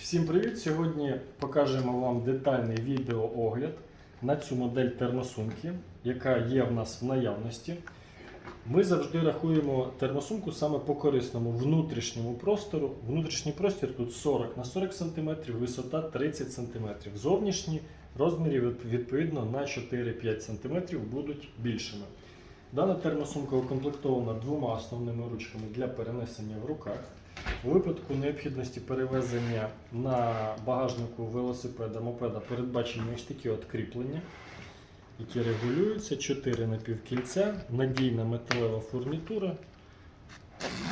Всім привіт! Сьогодні покажемо вам детальний відеоогляд на цю модель термосумки, яка є в нас в наявності. Ми завжди рахуємо термосумку саме по корисному внутрішньому простору. Внутрішній простір тут 40 на 40 см, висота 30 см. Зовнішні розміри відповідно на 4-5 см будуть більшими. Дана термосумка укомплектована двома основними ручками для перенесення в руках. У випадку необхідності перевезення на багажнику велосипеда, мопеда передбачені ось такі от кріплення, які регулюються, 4 напівкільця, надійна металева фурнітура.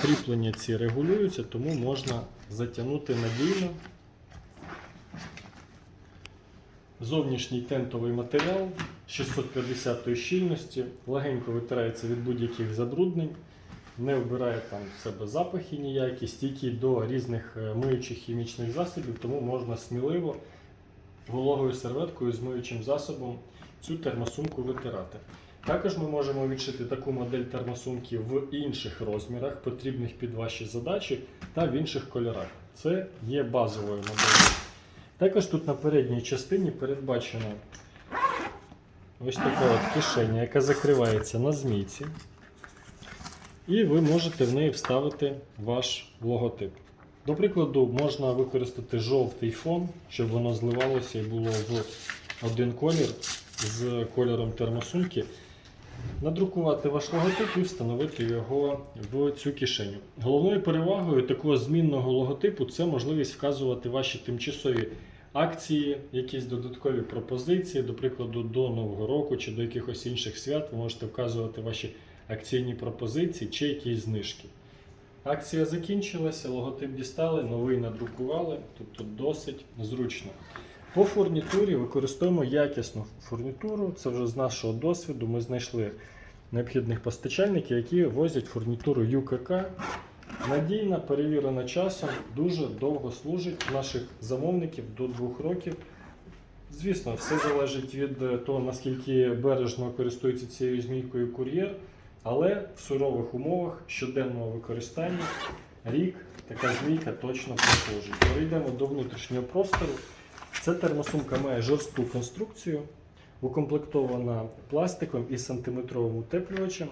Кріплення ці регулюються, тому можна затягнути надійно. Зовнішній тентовий матеріал 650 щільності, легенько витирається від будь-яких забруднень, не вбирає там в себе запахи ніякі, стійкий до різних е, миючих хімічних засобів, тому можна сміливо вологою серветкою з миючим засобом цю термосумку витирати. Також ми можемо відшити таку модель термосумки в інших розмірах, потрібних під ваші задачі, та в інших кольорах. Це є базовою моделлю. Також тут на передній частині передбачено ось така от кишеня, яка закривається на змійці. І ви можете в неї вставити ваш логотип. До прикладу, можна використати жовтий фон, щоб воно зливалося і було в один колір з кольором термосумки. Надрукувати ваш логотип і встановити його в цю кишеню. Головною перевагою такого змінного логотипу це можливість вказувати ваші тимчасові акції, якісь додаткові пропозиції, до прикладу, до Нового року чи до якихось інших свят. Ви можете вказувати ваші акційні пропозиції чи якісь знижки. Акція закінчилася, логотип дістали, новий надрукували, тобто досить зручно. По фурнітурі використовуємо якісну фурнітуру. Це вже з нашого досвіду. Ми знайшли необхідних постачальників, які возять фурнітуру ЮКК. Надійна, перевірена часом, дуже довго служить наших замовників до двох років. Звісно, все залежить від е, того, наскільки бережно користується цією змійкою кур'єр, але в сурових умовах щоденного використання рік така змійка точно прослужить. Перейдемо до внутрішнього простору. Ця термосумка має жорстку конструкцію, укомплектована пластиком і сантиметровим утеплювачем.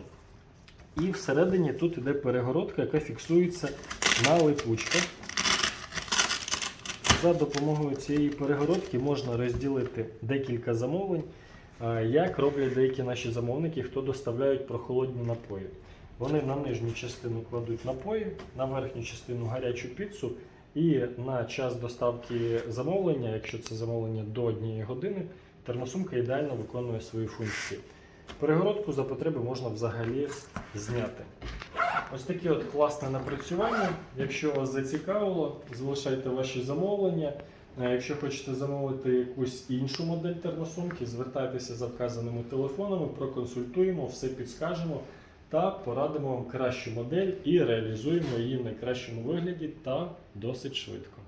І всередині тут іде перегородка, яка фіксується на липучках. За допомогою цієї перегородки можна розділити декілька замовлень, як роблять деякі наші замовники, хто доставляють прохолодні напої. Вони на нижню частину кладуть напої, на верхню частину гарячу піцу, і на час доставки замовлення, якщо це замовлення до однієї години, термосумка ідеально виконує свої функції. Перегородку за потреби можна взагалі зняти. Ось таке от класне напрацювання. Якщо вас зацікавило, залишайте ваші замовлення. Якщо хочете замовити якусь іншу модель термосумки, звертайтеся за вказаними телефонами, проконсультуємо, все підскажемо та порадимо вам кращу модель і реалізуємо її в найкращому вигляді та досить швидко.